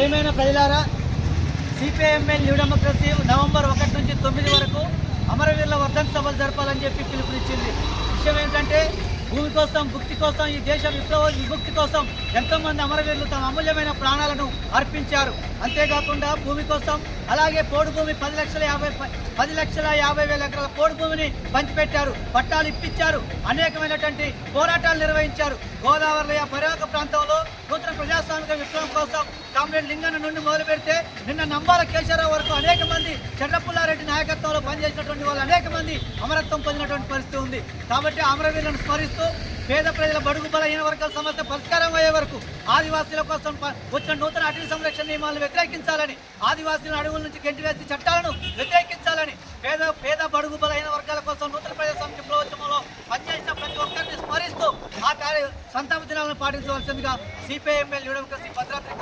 ప్రియమైన ప్రజలారా CPIML new democracy November ఒకటి నుంచి తొమ్మిది వరకు అమరవీరుల వర్ధన్ సభలు జరపాలని చెప్పి పిలుపునిచ్చింది. విషయం ఏంటంటే భూమి కోసం భుక్తి కోసం ఈ దేశ విప్లవ విముక్తి కోసం ఎంతోమంది అమరవీరులు తమ అమూల్యమైన ప్రాణాలను అర్పించారు. అంతేకాకుండా భూమి కోసం అలాగే పోడు భూమి పది లక్షల యాభై పది లక్షల యాభై వేల ఎకరాల పోడు భూమిని పంచిపెట్టారు పట్టాలు ఇప్పించారు అనేకమైనటువంటి పోరాటాలు నిర్వహించారు. గోదావరి పరివాహక ప్రాంతంలో నూతన ప్రజాస్వామిక విప్లవం కోసం కామ్రేడ్ లింగన్న నుండి మొదలు పెడితే నిన్న నంబాల కేశవరావు వరకు అనేక మంది చెడ్డపుల్లారెడ్డి నాయకత్వంలో పనిచేసినటువంటి వాళ్ళు అనేక మంది అమరత్వం పొందినటువంటి పరిస్థితి ఉంది. కాబట్టి అమరవీరులను స్మరిస్తూ పేద ప్రజల బడుగు బలహీన వర్గాల సమస్య పరిష్కారం అయ్యే వరకు ఆదివాసీల కోసం వచ్చిన నూతన అటవీ సంరక్షణ నియమాలను వ్యతిరేకించాలని ఆదివాసీల అడవుల నుంచి గెంటివేసి చట్టాలను వ్యతిరేకించాలని పేద పేద బడుగు బలహీన వర్గాల సంతాప దినాలను పాటించవలసిందిగా సిపిఐఎంఎల్ న్యూ డెమోక్రసీ భద్రాద్రి